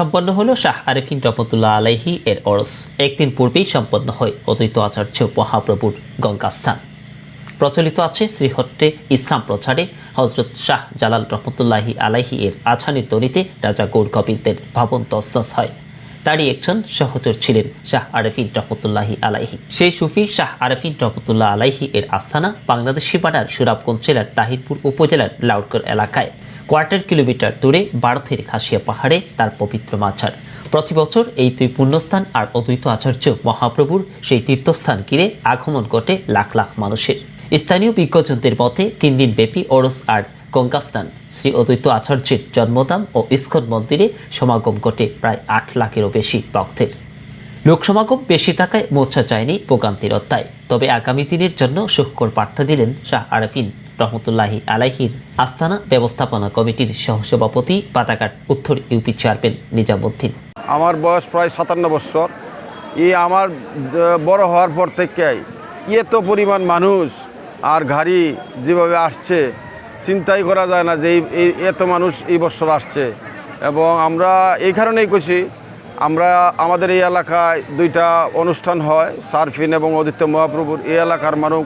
সম্পন্ন হলো শাহ আরেফিন রহমতুল্লাহ আলাইহি এর অরস একদিন পূর্বেই সম্পন্ন হয় অদ্বৈত আচার্য মহাপ্রভুর গঙ্গাস্থান। প্রচলিত আছে শ্রীহট্টে ইসলাম প্রচারে হজরত শাহ জালাল রহমতুল্লাহি আলাইহি এর আছানির তরিতে রাজা গৌর গোবিন্দের ভবন তসনস হয়। তারই একজন সহচর ছিলেন শাহ আরেফিন রহমতুল্লাহি আলাইহি। সেই সুফি শাহ আরেফিন রহমতুল্লাহ আলাইহি এর আস্থানা বাংলাদেশ সীমানার সুরাবগঞ্জ জেলার তাহিরপুর উপজেলার লাউডকর এলাকায়। কোয়ার্টার কিলোমিটার দূরে বারথের খাসিয়া পাহাড়ে তার পবিত্র মাছার। প্রতি বছর এই দুই পুণ্যস্থান আর অদ্বৈত আচার্য মহাপ্রভুর সেই তীর্থস্থান ঘিরে আগমন ঘটে লাখ লাখ মানুষের। স্থানীয় বিজ্ঞজনদের মতে তিন দিন ব্যাপী ওরস আর গঙ্গাস্থান শ্রী অদ্বৈত আচার্যের জন্মদাম ও ইস্কন মন্দিরে সমাগম ঘটে প্রায় আট লাখেরও বেশি ভক্তের। লোক সমাগম বেশি থাকায় মোর্চা যায়নি ভোগান্তির অধ্যায়। তবে আগামী দিনের জন্য সুখকর বার্তা দিলেন শাহ আরাফিন। রহমতুল্লাহি আলাইহির আস্তানা ব্যবস্থাপনা কমিটির সহসভাপতি পাতাঘাট উত্তর ইউপি চেয়ারম্যান নিজামুদ্দিন। আমার বয়স প্রায় সাতান্ন বছর। এই আমার বড় হওয়ার পর থেকে এত পরিমাণ মানুষ আর গাড়ি যেভাবে আসছে, চিন্তাই করা যায় না যে এই এত মানুষ এই বছর আসছে। এবং আমরা এই কারণেই খুশি, আমরা আমাদের এই এলাকায় দুইটা অনুষ্ঠান হয়, সার্ফিন এবং অদিত্য মহাপ্রভুর। এই এলাকার মানুষ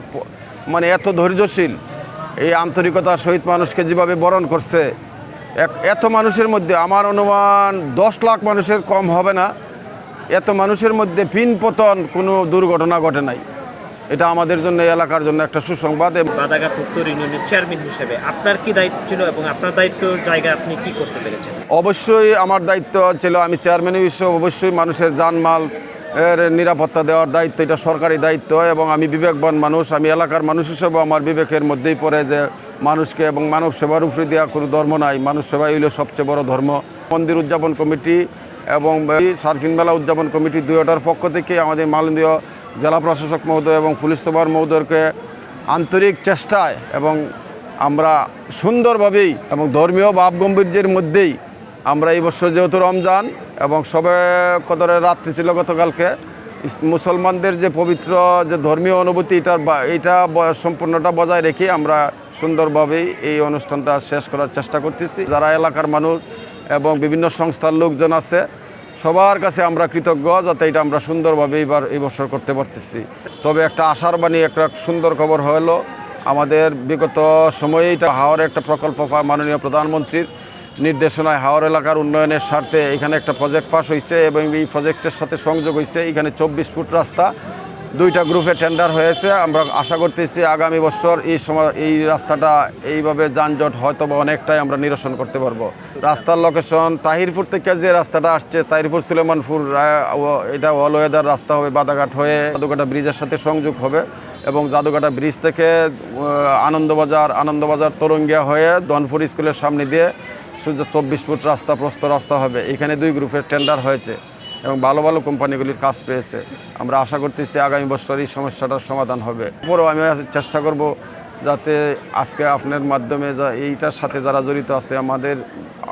মানে এত ধৈর্যশীল এই আন্তরিকতার সহিত মানুষকে যেভাবে বরণ করছে এত মানুষের মধ্যে আমার অনুমান দশ লাখ মানুষের কম হবে না। এত মানুষের মধ্যে পিন পতন কোনো দুর্ঘটনা ঘটে নাই। এটা আমাদের জন্য এলাকার জন্য একটা সুসংবাদ এবং বাদাঘাট উত্তর ইউনিয়নের চেয়ারম্যান হিসেবে। আপনার কি দায়িত্ব ছিল এবং আপনার দায়িত্ব জায়গায় আপনি কি করতে পেরেছেন? অবশ্যই আমার দায়িত্ব ছিল আমি চেয়ারম্যান হিসেবে অবশ্যই মানুষের জানমাল এর নিরাপত্তা দেওয়ার দায়িত্ব, এটা সরকারি দায়িত্ব এবং আমি বিবেকবান মানুষ, আমি এলাকার মানুষ হিসেবে আমার বিবেকের মধ্যেই পড়ে যে মানুষকে এবং মানব সেবার উপরে দেওয়া কোনো ধর্ম নাই। মানুষ সেবাই হইল সবচেয়ে বড় ধর্ম। মন্দির উদযাপন কমিটি এবং সার্ফিন মেলা উদযাপন কমিটি দুইটার পক্ষ থেকে আমাদের মালন্দীয় জেলা প্রশাসক মহোদয় এবং পুলিশ সুপার মহোদয়কে আন্তরিক চেষ্টায় এবং আমরা সুন্দরভাবেই এবং ধর্মীয় ভাবগম্ভীর্যের মধ্যেই আমরা এই বছর যেহেতু রমজান এবং সবে কদরের রাত্রি ছিল গতকালকে মুসলমানদের যে পবিত্র যে ধর্মীয় অনুভূতি, এটার এইটা সম্পূর্ণটা বজায় রেখে আমরা সুন্দরভাবেই এই অনুষ্ঠানটা শেষ করার চেষ্টা করতেছি। যারা এলাকার মানুষ এবং বিভিন্ন সংস্থার লোকজন আছে, সবার কাছে আমরা কৃতজ্ঞ যাতে এটা আমরা সুন্দরভাবে এবার এই বছর করতে পারতেছি। তবে একটা আশার বাণী, একটা সুন্দর খবর হলো, আমাদের বিগত সময়ে এটা হাওড়ে একটা প্রকল্প মাননীয় প্রধানমন্ত্রীর। নির্দেশনায় হাওড় এলাকার উন্নয়নের স্বার্থে এখানে একটা প্রজেক্ট পাস হয়েছে এবং এই প্রজেক্টের সাথে সংযোগ হয়েছে এখানে চব্বিশ ফুট রাস্তা, দুইটা গ্রুপে টেন্ডার হয়েছে। আমরা আশা করতেছি আগামী বছর এই সময় এই রাস্তাটা এইভাবে যানজট হয়তো বা অনেকটাই আমরা নিরসন করতে পারব। রাস্তার লোকেশন তাহিরপুর থেকে যে রাস্তাটা আসছে, তাহিরপুর সুলেমানপুর এটা অলওয়েদার রাস্তা হবে, বাদাঘাট হয়ে জাদুঘাটা ব্রিজের সাথে সংযোগ হবে এবং জাদুঘাটা ব্রিজ থেকে আনন্দবাজার আনন্দবাজার তরঙ্গিয়া হয়ে দনপুর স্কুলের সামনে দিয়ে সূর্য চব্বিশ ফুট রাস্তা, প্রস্ত রাস্তা হবে। এখানে দুই গ্রুপের টেন্ডার হয়েছে এবং ভালো ভালো কোম্পানিগুলির কাজ পেয়েছে। আমরা আশা করতেছি আগামী বছর এই সমস্যাটার সমাধান হবে। পরেও আমি চেষ্টা করব যাতে আজকে আপনার মাধ্যমে যা এইটার সাথে যারা জড়িত আছে, আমাদের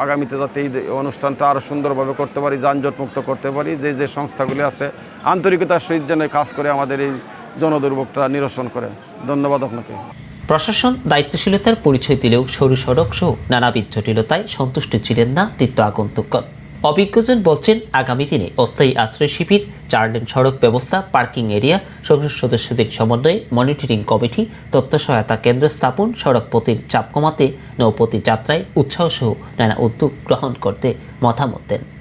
আগামীতে যাতে এই অনুষ্ঠানটা আরও সুন্দরভাবে করতে পারি যানজট মুক্ত করতে পারি, যে যে সংস্থাগুলি আছে, আন্তরিকতার সহিত যেন কাজ করে আমাদের এই জনদুর্ভোগটা নিরসন করে। ধন্যবাদ আপনাকে। প্রশাসন দায়িত্বশীলতার পরিচয় দিলেও সরু সড়ক সহ নানাবিধ জটিলতায় সন্তুষ্ট ছিলেন না তীর্থ আগন্তুকগণ। অভিজ্ঞজন বলছেন, আগামী দিনে অস্থায়ী আশ্রয় শিবির চার লেন সড়ক ব্যবস্থা, পার্কিং এরিয়া, সংসদ সদস্যদের সমন্বয়ে মনিটরিং কমিটি, তথ্য সহায়তা কেন্দ্র স্থাপন সড়ক পথের চাপ কমাতে, নৌপথী যাত্রায় উৎসাহ সহ নানা উদ্যোগ গ্রহণ করতে মতামত দেন।